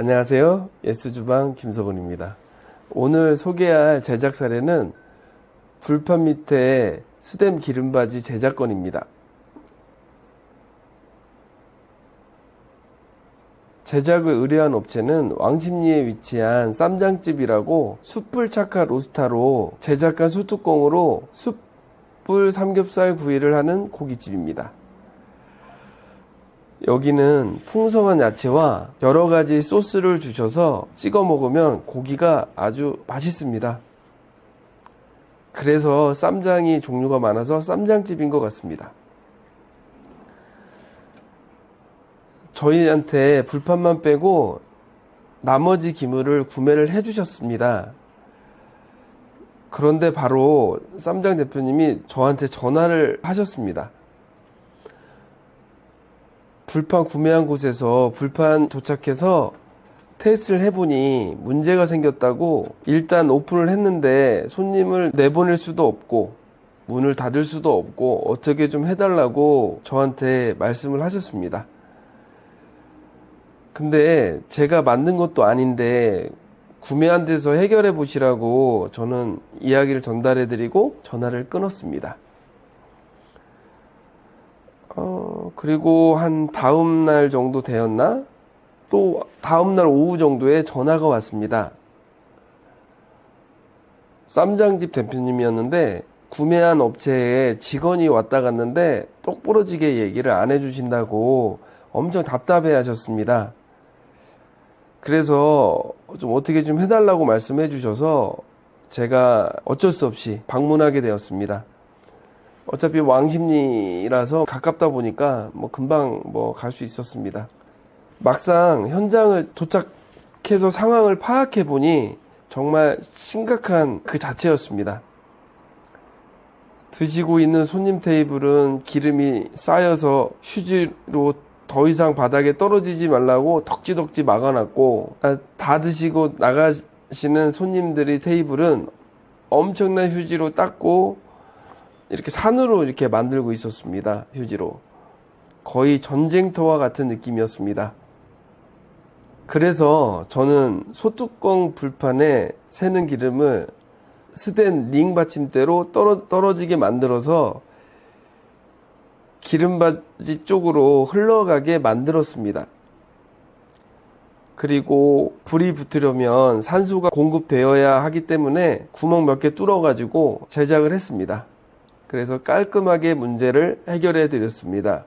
안녕하세요. 예스주방 김석원입니다. 오늘 소개할 제작 사례는 불판 밑에 스댐 기름바지 제작건입니다. 제작을 의뢰한 업체는 왕십리에 위치한 쌈장집이라고 숯불 착화 로스타로 제작한 소뚜껑으로 숯불 삼겹살 구이를 하는 고깃집입니다. 여기는 풍성한 야채와 여러 가지 소스를 주셔서 찍어 먹으면 고기가 아주 맛있습니다. 그래서 쌈장이 종류가 많아서 쌈장집인 것 같습니다. 저희한테 불판만 빼고 나머지 기물을 구매를 해주셨습니다. 그런데 바로 쌈장 대표님이 저한테 전화를 하셨습니다. 불판 구매한 곳에서 불판 도착해서 테스트를 해보니 문제가 생겼다고 일단 오픈을 했는데 손님을 내보낼 수도 없고 문을 닫을 수도 없고 어떻게 좀 해달라고 저한테 말씀을 하셨습니다. 근데 제가 만든 것도 아닌데 구매한 데서 해결해 보시라고 저는 이야기를 전달해 드리고 전화를 끊었습니다. 어, 그리고 한 다음 날 정도 되었나? 또 다음 날 오후 정도에 전화가 왔습니다. 쌈장집 대표님이었는데 구매한 업체에 직원이 왔다 갔는데 똑부러지게 얘기를 안 해주신다고 엄청 답답해 하셨습니다. 그래서 좀 어떻게 좀 해달라고 말씀해 주셔서 제가 어쩔 수 없이 방문하게 되었습니다. 어차피 왕십리라서 가깝다 보니까 뭐 금방 뭐 갈 수 있었습니다. 막상 현장을 도착해서 상황을 파악해 보니 정말 심각한 그 자체였습니다. 드시고 있는 손님 테이블은 기름이 쌓여서 휴지로 더 이상 바닥에 떨어지지 말라고 덕지덕지 막아놨고 아, 다 드시고 나가시는 손님들이 테이블은 엄청난 휴지로 닦고 이렇게 산으로 이렇게 만들고 있었습니다. 휴지로. 거의 전쟁터와 같은 느낌이었습니다. 그래서 저는 소뚜껑 불판에 새는 기름을 스댄 링 받침대로 떨어, 떨어 지게 만들어서 기름바지 쪽으로 흘러가게 만들었습니다. 그리고 불이 붙으려면 산소가 공급되어야 하기 때문에 구멍 몇 개 뚫어가지고 제작을 했습니다. 그래서 깔끔하게 문제를 해결해 드렸습니다.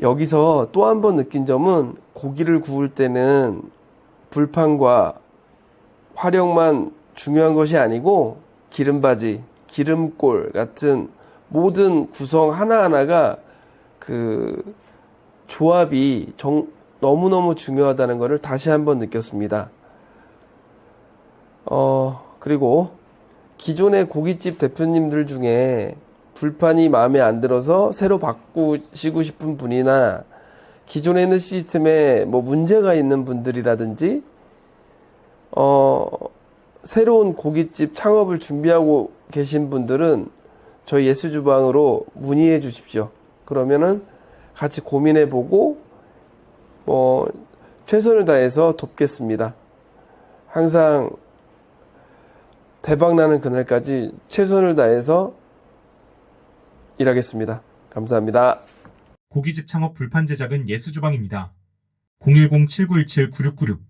여기서 또 한 번 느낀 점은 고기를 구울 때는 불판과 화력만 중요한 것이 아니고 기름바지, 기름골 같은 모든 구성 하나하나가 그 조합이 정, 너무너무 중요하다는 것을 다시 한번 느꼈습니다. 어, 그리고 기존의 고깃집 대표님들 중에 불판이 마음에 안 들어서 새로 바꾸시고 싶은 분이나 기존에 있는 시스템에 뭐 문제가 있는 분들이라든지 어 새로운 고깃집 창업을 준비하고 계신 분들은 저희 예스 주방으로 문의해 주십시오. 그러면은 같이 고민해 보고 뭐 최선을 다해서 돕겠습니다. 항상 대박 나는 그날까지 최선을 다해서 일하겠습니다. 감사합니다. 고깃집 창업 불판 제작은 예스주방입니다. 010-7917-9696